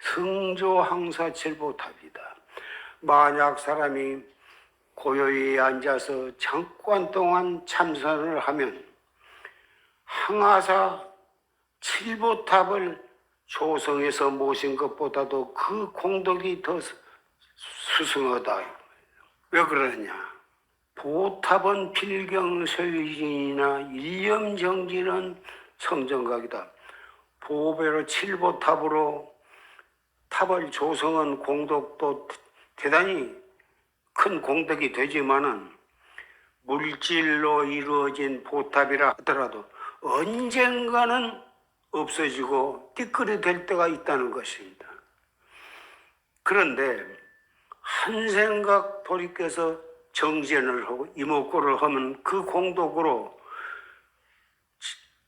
성조 항사 칠보탑이다. 만약 사람이 고요히 앉아서 잠깐 동안 참선을 하면 항하사 칠보탑을 조성해서 모신 것보다도 그 공덕이 더 수- 수승하다. 왜 그러냐? 보탑은 필경서유진이나 일념정진은 성정각이다. 보배로 칠보탑으로 탑을 조성한 공덕도 대단히 큰 공덕이 되지만은 물질로 이루어진 보탑이라 하더라도 언젠가는 없어지고 띠끌이 될 때가 있다는 것입니다. 그런데 한 생각 돌이켜서 정진을 하고 이목구를 하면 그 공덕으로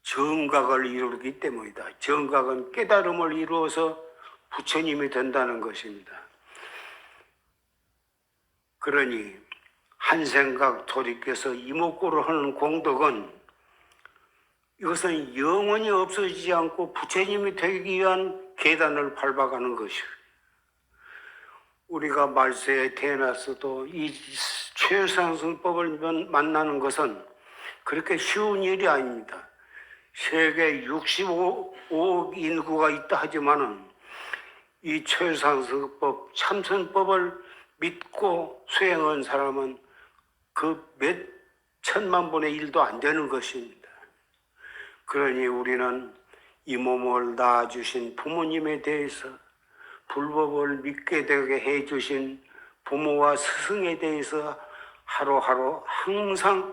정각을 이루기 때문이다. 정각은 깨달음을 이루어서 부처님이 된다는 것입니다. 그러니 한 생각 돌이켜서 이목구를 하는 공덕은 이것은 영원히 없어지지 않고 부처님이 되기 위한 계단을 밟아가는 것이요. 우리가 말세에 태어났어도 이 최상승법을 만나는 것은 그렇게 쉬운 일이 아닙니다. 세계 65억 인구가 있다 하지만은 이 최상승법 참선법을 믿고 수행한 사람은 그 몇 천만 분의 일도 안 되는 것입니다. 그러니 우리는 이 몸을 낳아주신 부모님에 대해서 불법을 믿게 되게 해주신 부모와 스승에 대해서 하루하루 항상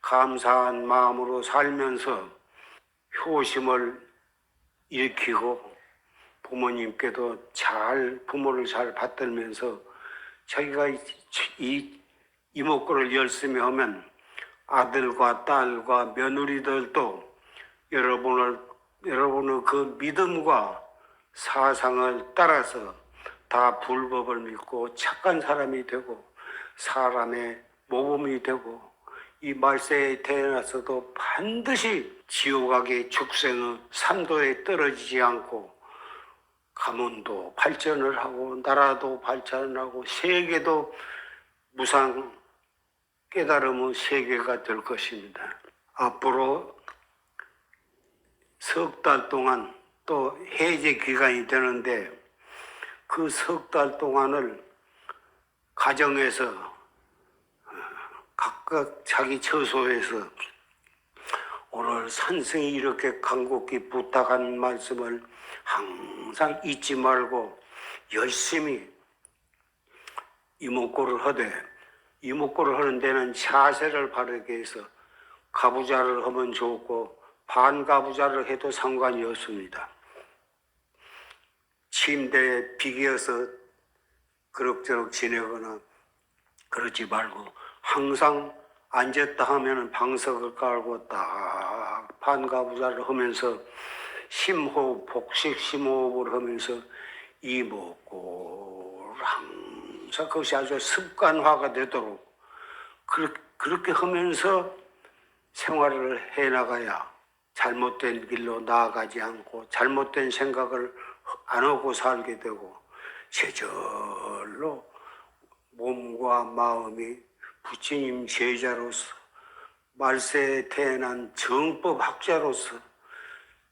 감사한 마음으로 살면서 효심을 일으키고 부모님께도 잘 부모를 잘 받들면서 자기가 이- 이 이목구를 열심히 하면 아들과 딸과 며느리들도 여러분을 여러분의 그 믿음과 사상을 따라서 다 불법을 믿고 착한 사람이 되고 사람의 모범이 되고 이 말세에 태어나서도 반드시 지옥악의 축생의 삼도에 떨어지지 않고 가문도 발전을 하고 나라도 발전하고 세계도 무상 깨달음의 세계가 될 것입니다. 앞으로 석 달 동안 또 해제 기간이 되는데 그 석 달 동안을 가정에서 어, 각각 자기 처소에서 오늘 산승이 이렇게 간곡히 부탁한 말씀을 항상 잊지 말고 열심히 이목구를 하되 이목구를 하는 데는 자세를 바르게 해서 가부좌를 하면 좋고 반가부좌를 해도 상관이 없습니다. 침대에 비기어서 그럭저럭 지내거나 그러지 말고 항상 앉았다 하면은 방석을 깔고 딱 반가부좌를 하면서 심호흡, 복식 심호흡을 하면서 이목구를 항상 그것이 아주 습관화가 되도록 그렇게, 그렇게 하면서 생활을 해 나가야 잘못된 길로 나아가지 않고 잘못된 생각을 안 하고 살게 되고 제절로 몸과 마음이 부처님 제자로서 말세에 태어난 정법 학자로서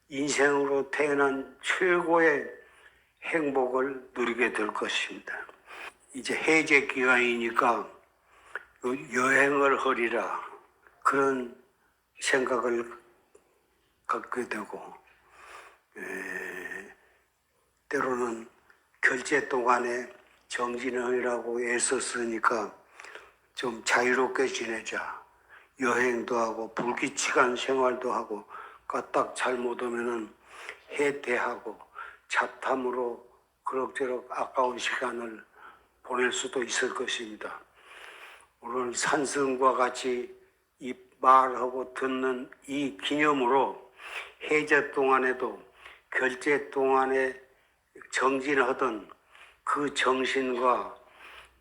인생으로 태어난 최고의 행복을 누리게 될 것입니다. 이제 해제 기간이니까 그 여행을 하리라 그런 생각을 갖게 되고 에, 때로는 결제 동안에 정진원이라고 애썼으니까 좀 자유롭게 지내자 여행도 하고 불규칙한 생활도 하고 까딱 잘못하면은 해태하고 잡탐으로 그럭저럭 아까운 시간을 보낼 수도 있을 것입니다. 오늘 산성과 같이 이 말하고 듣는 이 기념으로 해제 동안에도 결제 동안에 정진하던 그 정신과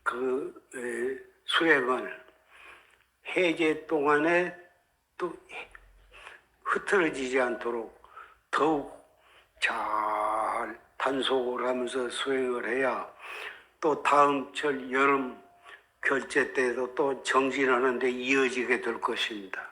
그 에, 수행을 해제 동안에 또 흐트러지지 않도록 더욱 잘 단속을 하면서 수행을 해야 또 다음 철 여름 결제 때도 또 정진하는 데 이어지게 될 것입니다.